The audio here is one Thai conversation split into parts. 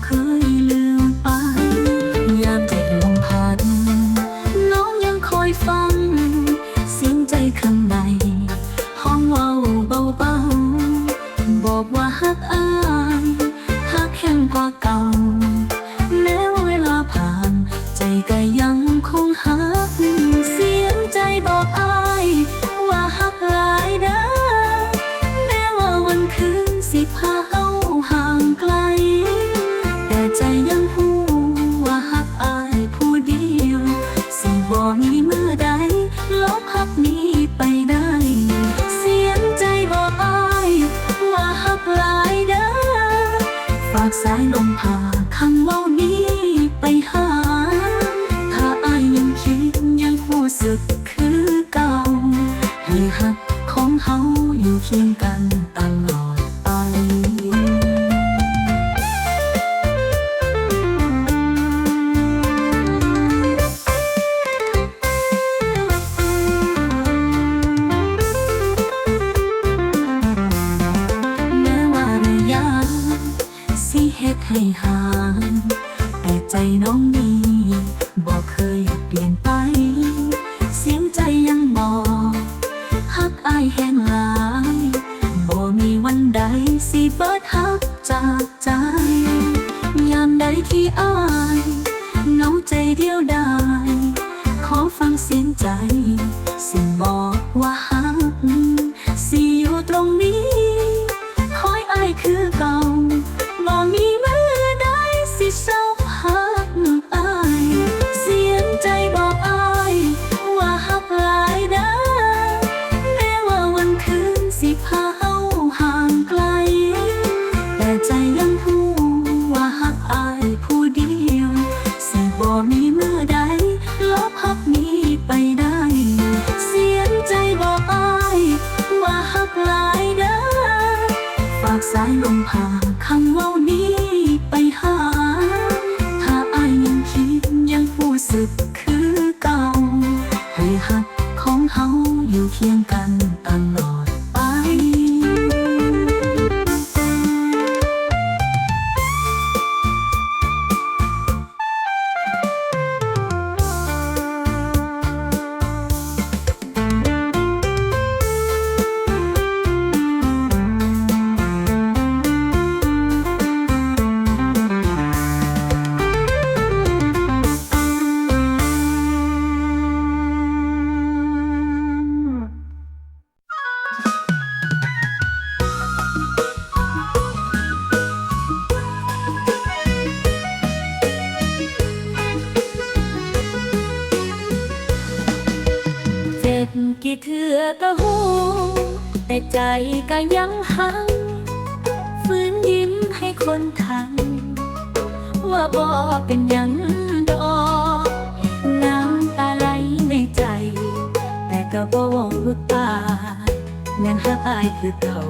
可在弄堂。 ให้หารแต่ใจน้องมี สึกคือเก่าให้หักของเฮาอยู่เคียงกัน ใจก็ยังหังฝืนยิ้มให้คนทัง ว่าบ่เป็นยังดอกน้ำตาไหลในใจ แต่ก็บ่วงตาแม่นหายคือเก่า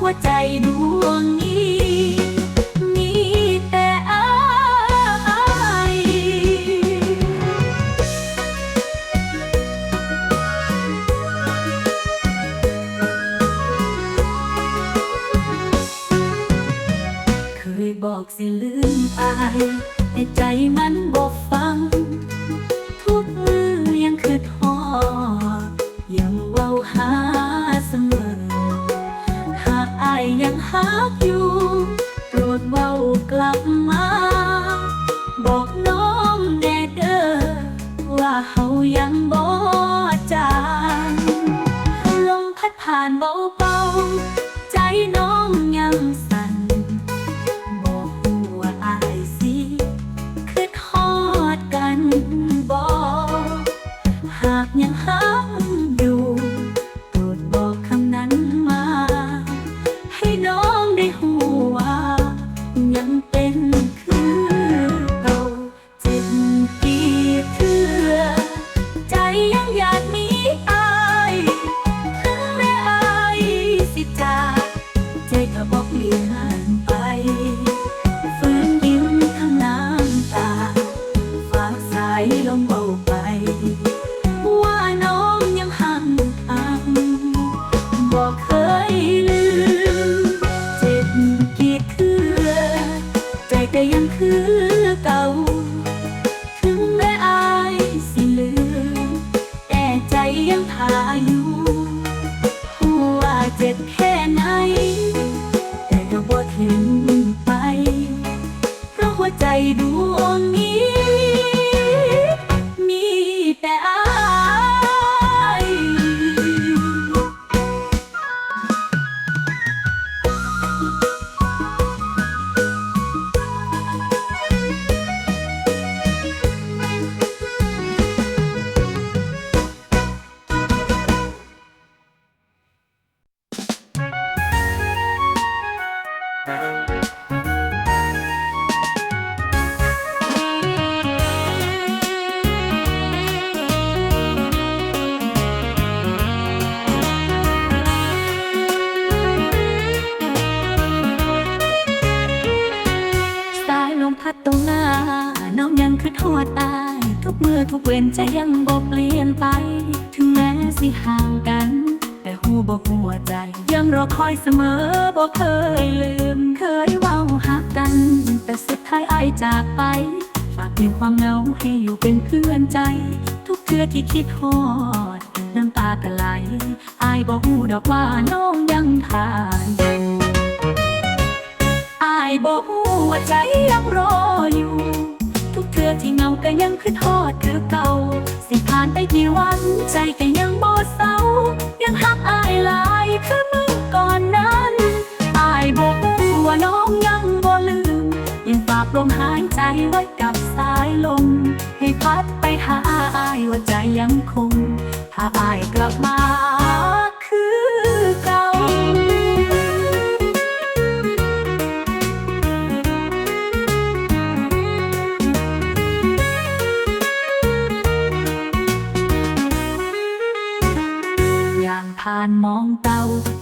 หัวใจดวงนี้ my จ็บแค่ไหน แต่ก็บ่ถึงไป เพราะหัวใจดู ทุกเว้นใจยังบ่เปลี่ยนไป ถึงแม้สิห่างกัน แต่หูบอกหัวใจ ยังรอคอยเสมอบ่เคยลืม เคยเว้าหักกัน แต่สุดท้ายอายจากไป ฝากเพียงความเหงาให้อยู่เป็นเพื่อนใจ ทุกเทื่อที่คิดฮอด น้ำตาก็ไหลอายบอกหูดอกว่าน้องยังทานอยู่อายบอกว่าใจยังรออยู่ เธอที่เงาก็ยังคือทอดคือเก่า สิผ่านไปกี่วันใจก็ยังโบเศร้า ยังหักอายหลายคือเมื่อก่อนนั้นอายบอกว่าน้องยังบ่ลืม ยังฝากลมหายใจไว้กับสายลม ให้พัดไปหาอายว่าใจยังคง ถ้าอายกลับมา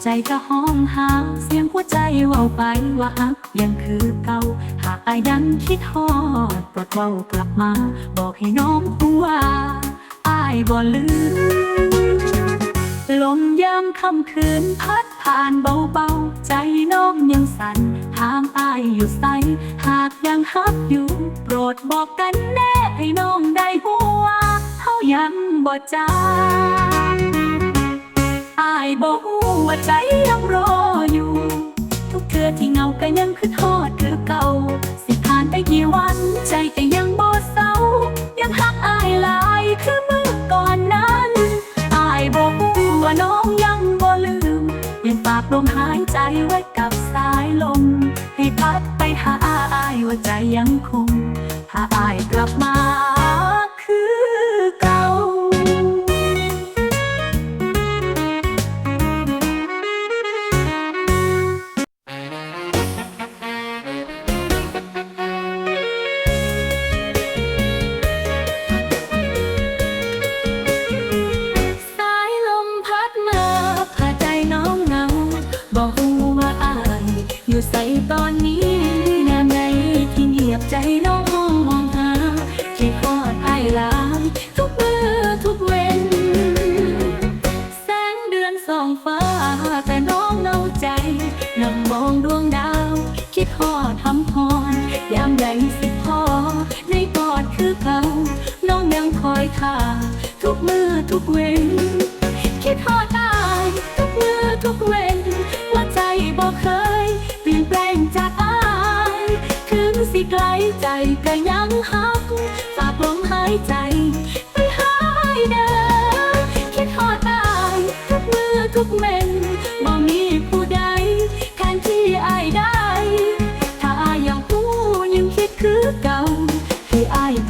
ใจก็ห้องหา เสียงหัวใจเว่าไปว่าฮักยังคือเก่า หากอายังคิดฮอดโปรดเว้ากลับมา บอกให้น้องรู้ว่าอายบ่ลืมลมยามค่ำคืนพัดผ่านเบาๆ ใจน้องยังสั่นทางอายอยู่ใส หากยังฮักอยู่ โปรดบอกกันแน่ให้น้องได้หัวเฮายังบ่จา อายบอกว่าใจยังรออยู่ ทุกเทือที่เงาก็ยังคือทอดคือเก่า สิผ่านไปกี่วันใจก็ยังบ่เศร้า ยังหักอายหลายคือเมื่อก่อนนั้นอายบอกว่าน้องยังบ่ลืมยังฝากลมหายใจไว้กับสายลม ให้พัดไปหาอายว่าใจยังคง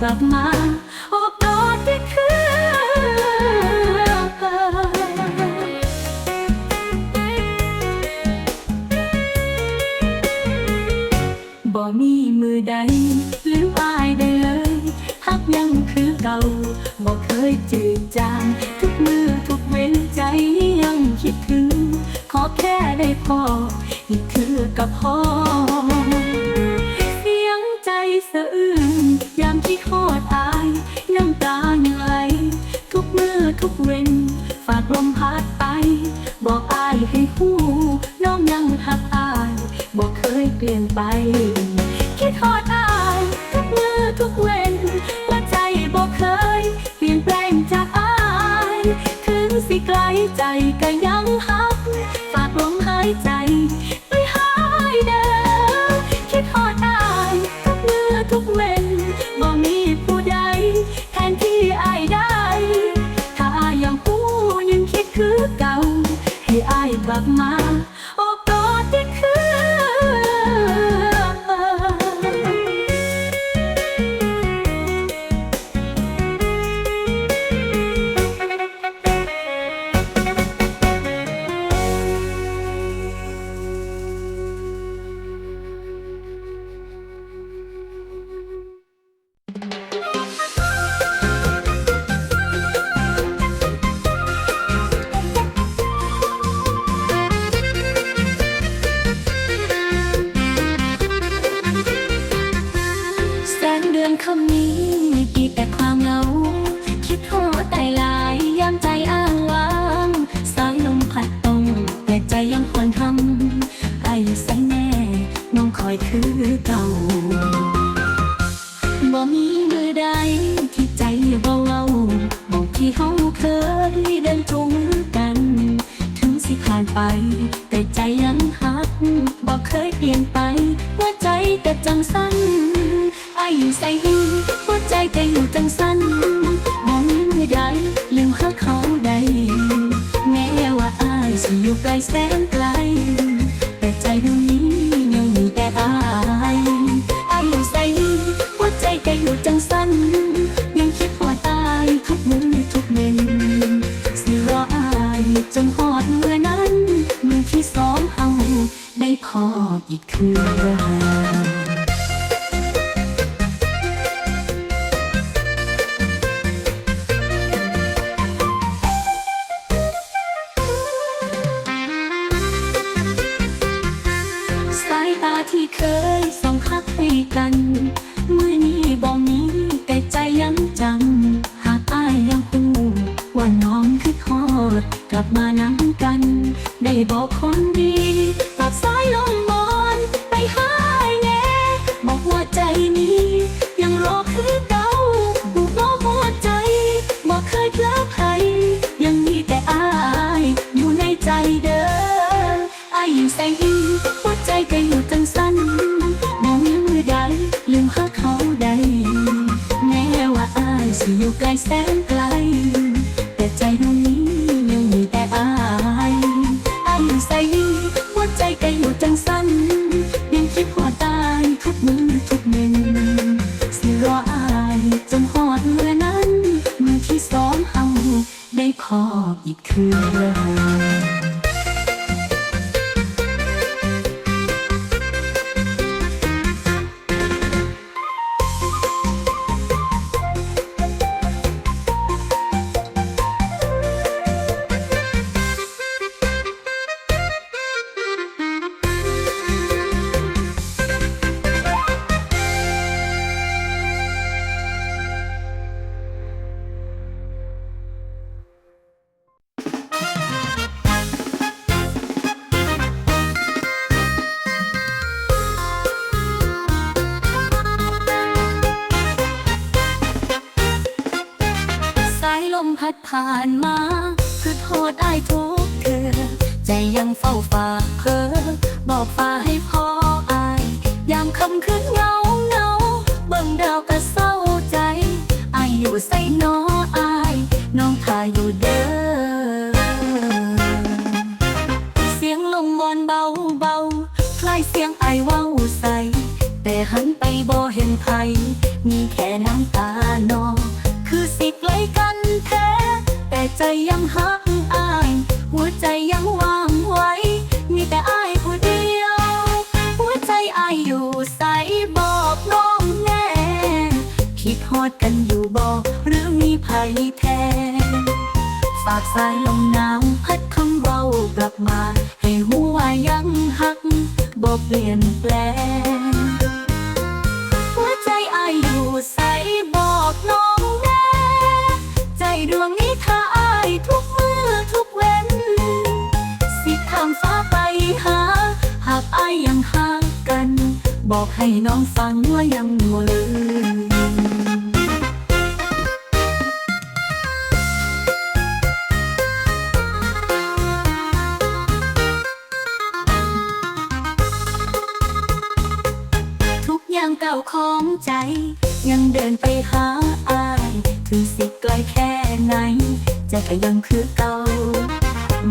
ลับมาอบกอดที่คือบ่มีมือใดลืมอายได้เลยฮักยังคือเก่าบ่เคยจืดจาง ทุกมือทุกเว้นใจยังคิดถึง ขอแค่ได้พอนี่คือกับพ่อเสียงใจสะอื้นยาม ที่ทอดอาย น้ำตายังไหลทุกเมื่อทุกเว้นฝากลมพัดไป บอกอายให้หูน้องยังหักอาย บอกเคยเปลี่ยนไป กระจังสั้นไอายุใส่หิงหัวใจเต่อจังสั้นมองไม่ได้ลืมหาเขาใดแม้ว่าไอายสิอยู่ไกลแสน time. ผ่านมา คือโทษอายทุกเธอ ใจยังเฝ้าฝาก ใจยังหักอาย หัวใจยังวางไว้ มีแต่อายผู้เดียว หัวใจอายอยู่ใสบอกน้องแน่คิดฮอดกันอยู่บอกหรือมีภัยแทนฝากสายลมหนาวพัดคำเบากลับมา ให้หัวยังหักบอกเปลี่ยนแปลงากอายยังหางกัน บอกให้น้องฟังว่ายังมัวลืมทุกอย่างเก่าของใจ ยังเดินไปหาอายถึงสิไกลแค่ไหน จะก็ยังคือเก่า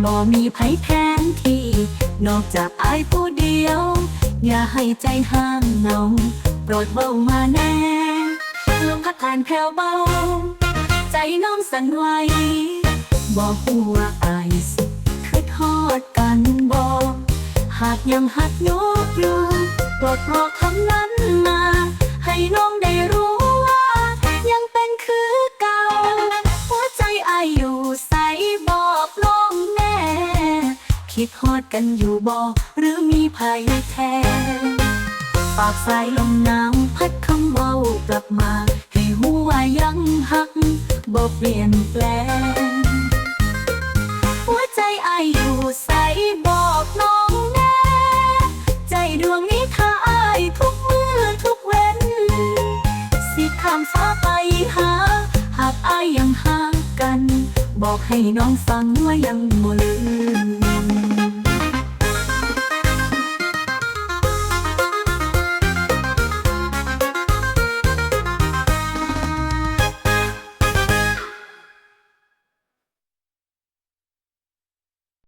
บ่มีไผแทนที นอกจากอายผู้เดียว อย่าให้ใจห้างเงาโปรดเบามาแน่ลมพัดผ่านแผ่วเบา ใจน้องสั่นไหวบอกหัวาอายสิคือทอดกันบอกหากยังหักยกอยู่โปรดบอคำนั้นมา ให้น้องได้รู้ คิดฮอดกันอยู่บอหรือมีภัยแทนปากสายลมหนาวพัดคำเบากลับมา ให้หัวายังหักบ่เปลี่ยนแปลง หัวใจอายอยู่ใสบอกน้องแน่ใจดวงนี้ถ้าอายทุกมือทุกเว้น สิข้ามฟ้าไปหา หากอายยังห่างกัน บอกให้น้องฟังว่ายังบ่ล